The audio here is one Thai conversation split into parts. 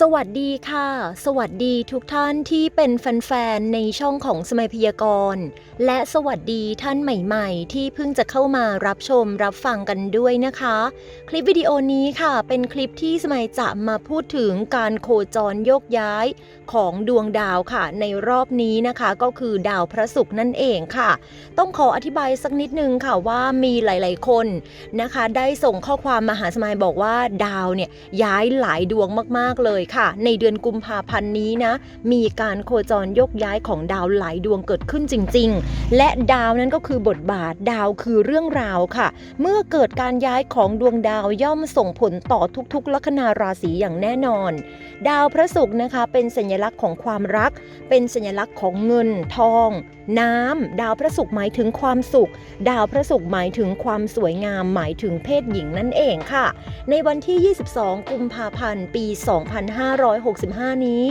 สวัสดีค่ะ สวัสดีทุกท่านที่เป็นแฟนๆ ในช่องของสมัยพยากรณ์ และสวัสดีท่านใหม่ๆ ที่เพิ่งจะเข้ามารับชมรับฟังกันด้วยนะคะ คลิปวิดีโอนี้ค่ะ เป็นคลิปที่สมัยจะมาพูดถึงการโคจรโยกย้ายของดวงดาวค่ะ ในรอบนี้นะคะ ก็คือดาวพระศุกร์นั่นเองค่ะ ต้องขออธิบายสักนิดนึงค่ะว่ามีหลายๆคนนะคะ ได้ส่งข้อความมาหาสมัยบอกว่าดาวเนี่ยย้ายหลายดวงมากๆเลยค่ะ ในเดือนกุมภาพันธ์นี้นะ มีการโคจรยกย้ายของดาวหลายดวงเกิดขึ้นจริง ๆ และดาวนั้นก็คือบทบาทดาวคือเรื่องราวค่ะ เมื่อเกิดการย้ายของดวงดาวย่อมส่งผลต่อทุกๆ ลัคนาราศีอย่างแน่นอน ดาวพระศุกร์นะคะเป็นสัญลักษณ์ของความรัก เป็นสัญลักษณ์ของเงินทอง น้ำดาวพระศุกร์หมายถึงความสุข ดาวพระศุกร์หมายถึงความสวยงาม หมายถึงเพศหญิงนั่นเองค่ะ ในวันที่ 22 กุมภาพันธ์ ปี 2565 นี้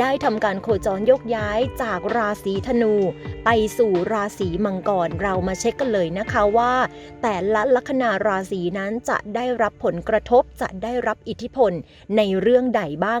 ได้ทำการโคจรยกย้ายจากราศีธนู ไปสู่ราศีมังกรเรามาเช็คกันเลยนะคะว่า แต่ละลัคนาราศีนั้นจะได้รับผลกระทบจะได้รับอิทธิพลในเรื่องใดบ้าง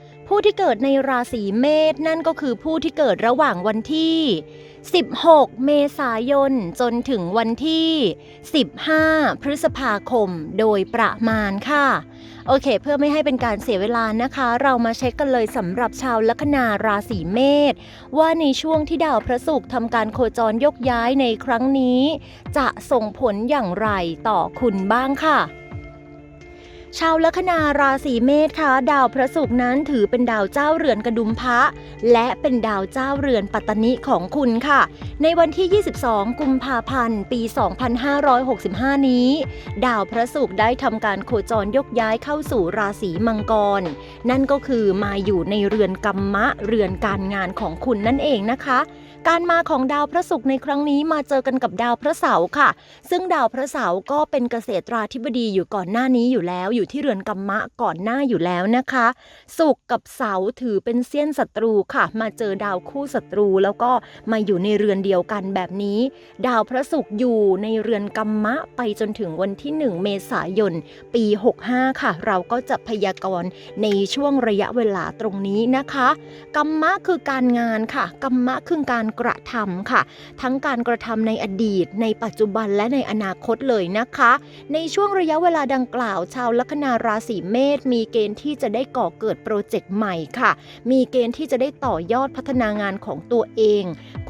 ผู้ที่เกิดในราศีเมษนั่นก็คือผู้ที่เกิดระหว่างวันที่ 16 เมษายน จนถึงวันที่ 15 พฤษภาคมโดยประมาณค่ะ โอเค เพื่อไม่ให้เป็นการเสียเวลานะคะ เรามาเช็คกันเลยสำหรับชาวลัคนาราศีเมษว่าในช่วงที่ดาวพระศุกร์ทำการโคจรยกย้ายในครั้งนี้ จะส่งผลอย่างไรต่อคุณบ้างค่ะ ชาวลัคนาราศีเมษค่ะดาวพระศุกร์นั้นถือเป็นดาวเจ้าเรือนกระดุมพระ และเป็นดาวเจ้าเรือนปัตตนิของคุณค่ะ ในวันที่ 22 กุมภาพันธ์ ปี 2565 นี้ ดาวพระศุกร์ได้ทำการโคจรยกย้ายเข้าสู่ราศีมังกร นั่นก็คือมาอยู่ในเรือนกัมมะเรือนการงานของคุณนั่นเองนะคะ การมาของดาวพระศุกร์ในครั้งนี้มาเจอกันกับดาวพระเสาร์ค่ะ ซึ่งดาวพระเสาร์ก็เป็นเกษตราธิบดีอยู่ก่อนหน้านี้อยู่แล้ว อยู่ที่เรือนกัมมะก่อนหน้าอยู่แล้วนะคะ ศุกร์กับเสาร์ถือเป็นเสี้ยนศัตรูค่ะ มาเจอดาวคู่ศัตรูแล้วก็มาอยู่ในเรือนเดียวกันแบบนี้ ดาวพระศุกร์อยู่ในเรือนกัมมะไปจนถึงวันที่ 1 เมษายน ปี 65 ค่ะ เราก็จะพยากรณ์ในช่วงระยะเวลาตรงนี้นะคะกัมมะคือการงานค่ะกัมมะคือการกระทำค่ะ ทั้งการกระทำในอดีต ในปัจจุบันและในอนาคตเลยนะคะ ในช่วงระยะเวลาดังกล่าว ชาวลัคนาราศีเมษมีเกณฑ์ที่จะได้ก่อเกิดโปรเจกต์ใหม่ค่ะ มีเกณฑ์ที่จะได้ต่อยอดพัฒนางานของตัวเอง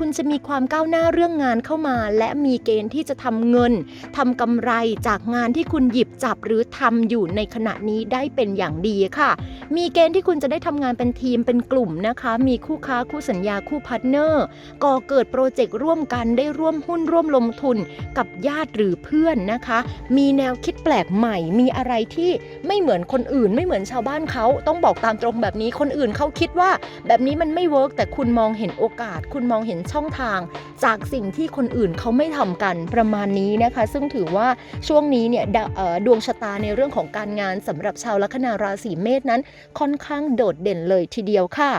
คุณจะมีความก้าวหน้าเรื่องงานเข้ามา และมีเกณฑ์ที่จะทำเงินทำกำไรจากงานที่คุณหยิบจับหรือทำอยู่ในขณะนี้ได้เป็นอย่างดีค่ะ มีเกณฑ์ที่คุณจะได้ทำงานเป็นทีมเป็นกลุ่มนะคะ มีคู่ค้าคู่สัญญาคู่พาร์ทเนอร์ก่อเกิดโปรเจกต์ร่วมกันได้ร่วมหุ้นร่วมลงทุนกับญาติหรือเพื่อนนะคะ มีแนวคิดแปลกใหม่ มีอะไรที่ไม่เหมือนคนอื่น ไม่เหมือนชาวบ้านเขาต้องบอกตามตรงแบบนี้คนอื่นเขาคิดว่า แบบนี้มันไม่เวิร์กแต่คุณมองเห็นโอกาส คุณมองเห็นช่องทางจากสิ่งที่คนอื่นเขาไม่ทำกันประมาณนี้นะคะ ซึ่งถือว่าช่วงนี้เนี่ยดดวงชะตาในเรื่องของการงานสำหรับชาวลัคนาราศีเมษนั้นค่อนข้างโดดเด่นเลยทีเดียวค่ะ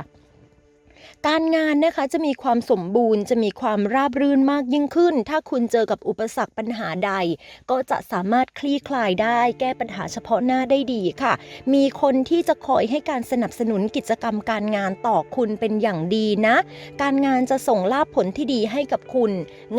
การงานนะคะจะมีความสมบูรณ์จะมีความราบรื่นมากยิ่งขึ้น ถ้าคุณเจอกับอุปสรรคปัญหาใด ก็จะสามารถคลี่คลายได้ แก้ปัญหาเฉพาะหน้าได้ดีค่ะ มีคนที่จะคอยให้การสนับสนุนกิจกรรมการงานต่อคุณเป็นอย่างดีนะ การงานจะส่งลาภผลที่ดีให้กับคุณ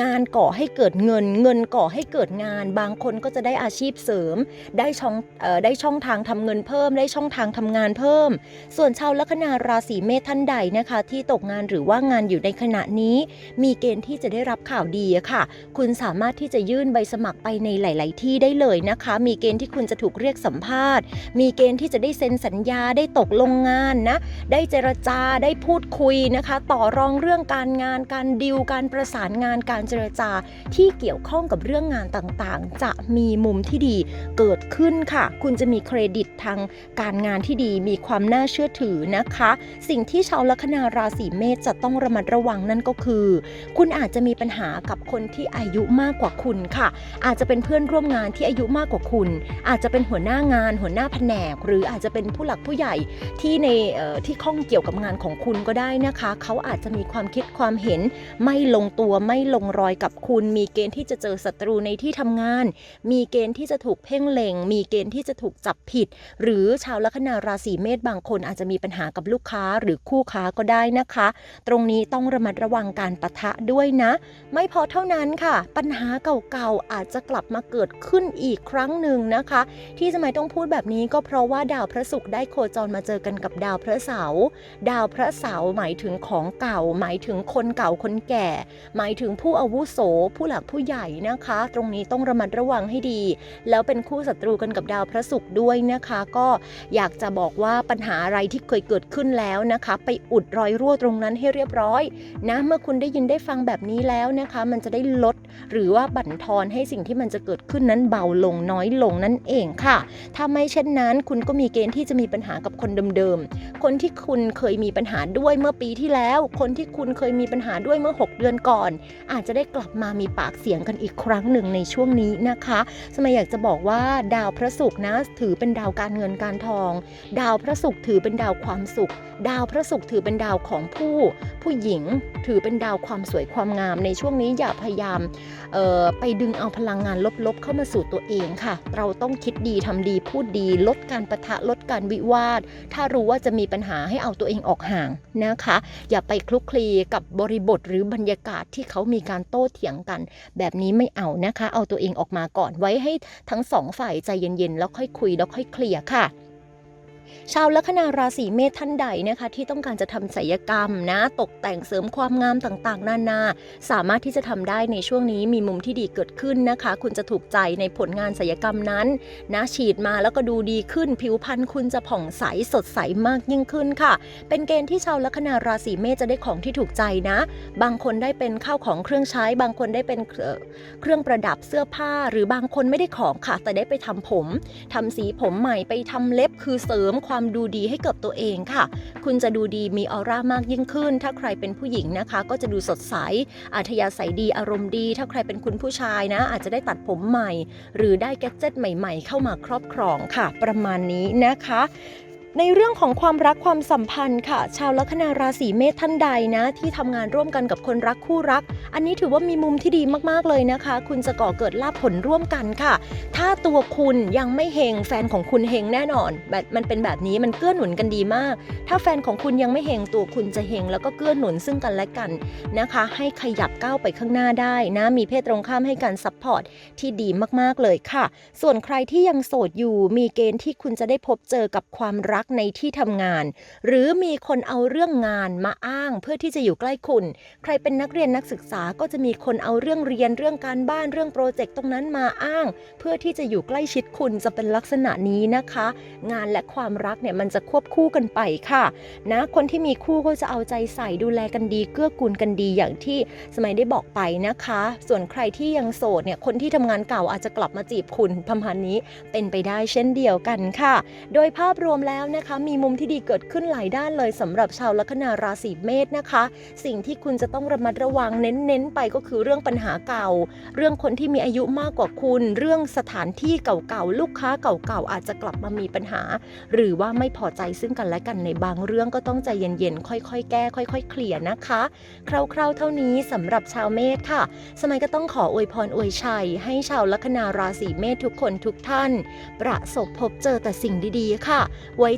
งานก่อให้เกิดเงิน เงินก่อให้เกิดงาน บางคนก็จะได้อาชีพเสริม ได้ช่องออได้ช่องทางทำเงินเพิ่ม ได้ช่องทางทำงานเพิ่ม ส่วนชาวลัคนาราศีเมษท่านใดนะคะที่ตกงานหรือว่างานอยู่ในขณะนี้ มีเกณฑ์ที่จะได้รับข่าวดีค่ะ คุณสามารถที่จะยื่นใบสมัครไปในหลาย ๆ ที่ได้เลยนะคะ มีเกณฑ์ที่คุณจะถูกเรียกสัมภาษณ์ มีเกณฑ์ที่จะได้เซ็นสัญญาได้ตกลงงานนะ ได้เจรจาได้พูดคุยนะคะ ต่อรองเรื่องการงานการดิวการประสานงานการเจรจาที่เกี่ยวข้องกับเรื่องงานต่าง ๆ จะมีมุมที่ดีเกิดขึ้นค่ะ คุณจะมีเครดิตทางการงานที่ดี มีความน่าเชื่อถือนะคะ สิ่งที่ชาวลัคนาราราศีเมษจะต้องระมัดระวังนั่นก็คือ คุณอาจจะมีปัญหากับคนที่อายุมากกว่าคุณค่ะ อาจจะเป็นเพื่อนร่วมงานที่อายุมากกว่าคุณ อาจจะเป็นหัวหน้างาน หัวหน้าแผนก หรืออาจจะเป็นผู้หลักผู้ใหญ่ที่ในที่ข้องเกี่ยวกับงานของคุณก็ได้นะคะ เขาอาจจะมีความคิดความเห็น ไม่ลงตัวไม่ลงรอยกับคุณ มีเกณฑ์ที่จะเจอศัตรูในที่ทำงาน มีเกณฑ์ที่จะถูกเพ่งเล็ง มีเกณฑ์ที่จะถูกจับผิด หรือชาวลัคนาราศีเมษบางคนอาจจะมีปัญหากับลูกค้าหรือคู่ค้าก็ได้นะคะตรงนี้ต้องระมัดระวังการปะทะด้วยนะ ไม่พอเท่านั้นค่ะ ปัญหาเก่าๆอาจจะกลับมาเกิดขึ้นอีกครั้งหนึ่งนะคะ ที่สมัยต้องพูดแบบนี้ก็เพราะว่าดาวพระศุกร์ได้โคจรมาเจอกันกับดาวพระเสาร์ดาวพระเสาร์หมายถึงของเก่า หมายถึงคนเก่าคนแก่ หมายถึงผู้อาวุโส ผู้หลักผู้ใหญ่นะคะ ตรงนี้ต้องระมัดระวังให้ดี แล้วเป็นคู่ศัตรูกันกับดาวพระศุกร์ด้วยนะคะ ก็อยากจะบอกว่าปัญหาอะไรที่เคยเกิดขึ้นแล้วนะคะ ไปอุดรอยรั่วตรงนั้นให้เรียบร้อยนะเมื่อคุณได้ยินได้ฟังแบบนี้แล้วนะคะ มันจะได้ลดหรือว่าบั่นทอนให้สิ่งที่มันจะเกิดขึ้นนั้นเบาลงน้อยลงนั่นเองค่ะ ถ้าไม่เช่นนั้นคุณก็มีเกณฑ์ที่จะมีปัญหากับคนเดิมๆ คนที่คุณเคยมีปัญหาด้วยเมื่อปีที่แล้ว คนที่คุณเคยมีปัญหาด้วยเมื่อ 6 เดือนก่อน อาจจะได้กลับมามีปากเสียงกันอีกครั้งหนึ่งในช่วงนี้นะคะสมัยอยากจะบอกว่าดาวพระศุกร์นะถือเป็นดาวการเงินการทอง ดาวพระศุกร์ถือเป็นดาวความสุข ดาวพระศุกร์ถือเป็นดาวของผู้ผู้หญิงถือเป็นดาวความสวยความงาม ในช่วงนี้อย่าพยายามไปดึงเอาพลังงานลบๆ เข้ามาสู่ตัวเองค่ะ เราต้องคิดดีทำดีพูดดีลดการประทะลดการวิวาท ถ้ารู้ว่าจะมีปัญหาให้เอาตัวเองออกห่างนะคะ อย่าไปคลุกคลีกับบริบทหรือบรรยากาศที่เขามีการโต้เถียงกัน แบบนี้ไม่เอานะคะ เอาตัวเองออกมาก่อนไว้ให้ทั้งสองฝ่ายใจเย็นๆ แล้วค่อยคุยแล้วค่อยเคลียร์ค่ะ ชาวลัคนาราศีเมษท่านใดนะคะ ที่ต้องการจะทำศัลยกรรมนะ ตกแต่งเสริมความงามต่างๆ นานา สามารถที่จะทำได้ในช่วงนี้มีมุมที่ดีเกิดขึ้นนะคะ คุณจะถูกใจในผลงานศัลยกรรมนั้น นะฉีดมาแล้วก็ดูดีขึ้น ผิวพรรณคุณจะผ่องใสสดใสมากยิ่งขึ้นค่ะ เป็นเกณฑ์ที่ชาวลัคนาราศีเมษจะได้ของที่ถูกใจนะ บางคนได้เป็นข้าวของเครื่องใช้ บางคนได้เป็นเอ่อเครื่องประดับเสื้อผ้า หรือบางคนไม่ได้ของค่ะ แต่ได้ไปทำผมทำสีผมใหม่ไปทำเล็บคือเสริมความดูดีให้กับตัวเองค่ะ คุณจะดูดีมีออร่ามากยิ่งขึ้น ถ้าใครเป็นผู้หญิงนะคะ ก็จะดูสดใสอัธยาศัยดีอารมณ์ดี ถ้าใครเป็นคุณผู้ชายนะ อาจจะได้ตัดผมใหม่ หรือได้แกดเจิตใหม่ ๆ เข้ามาครอบครองค่ะ ประมาณนี้นะคะ ในเรื่องของความรักความสัมพันธ์ค่ะ ชาวลัคนาราศีเมษท่านใดนะ ที่ทำงานร่วมกันกับคนรักคู่รัก อันนี้ถือว่ามีมุมที่ดีมากๆเลยนะคะ คุณจะก่อเกิดลาภผลร่วมกันค่ะ ถ้าตัวคุณยังไม่เฮงแฟนของคุณเฮงแน่นอนแบบมันเป็นแบบนี้มันเกื้อหนุนกันดีมาก ถ้าแฟนของคุณยังไม่เฮงตัวคุณจะเฮงแล้วก็เกื้อหนุนซึ่งกันและกันนะคะ ให้ขยับก้าวไปข้างหน้าได้นะมีเพศตรงข้ามให้การซัพพอร์ตที่ดีมากๆเลยค่ะ ส่วนใครที่ยังโสดอยู่มีเกณฑ์ที่คุณจะได้พบเจอกับความรักในที่ทำงาน หรือมีคนเอาเรื่องงานมาอ้างเพื่อที่จะอยู่ใกล้คุณ ใครเป็นนักเรียนนักศึกษาก็จะมีคนเอาเรื่องเรียนเรื่องการบ้านเรื่องโปรเจกต์ตรงนั้นมาอ้าง เพื่อที่จะอยู่ใกล้ชิดคุณจะเป็นลักษณะนี้นะคะ งานและความรักเนี่ยมันจะควบคู่กันไปค่ะนะคนที่มีคู่ก็จะเอาใจใส่ดูแลกันดีเกื้อกูลกันดีอย่างที่สมัยได้บอกไปนะคะ ส่วนใครที่ยังโสดเนี่ยคนที่ทำงานเก่าอาจจะกลับมาจีบคุณประมาณนี้เป็นไปได้เช่นเดียวกันค่ะ โดยภาพรวมแล้วนะคะ มีมุมที่ดีเกิดขึ้นหลายด้านเลยสำหรับชาวลัคนาราศีเมษนะคะ สิ่งที่คุณจะต้องระมัดระวังเน้นๆไปก็คือเรื่องปัญหาเก่า เรื่องคนที่มีอายุมากกว่าคุณ เรื่องสถานที่เก่าๆลูกค้าเก่าๆอาจจะกลับมามีปัญหา หรือว่าไม่พอใจซึ่งกันและกันในบางเรื่องก็ต้องใจเย็นๆค่อยๆ แก้ ค่อย ๆ เคลียร์นะคะ คร่าวๆ เท่านี้สำหรับชาวเมษค่ะ สมัยก็ต้องขออวยพรอวยชัย ให้ชาวลัคนาราศีเมษทุกคนทุกท่าน ประสบพบเจอแต่สิ่งดีๆค่ะ ไว้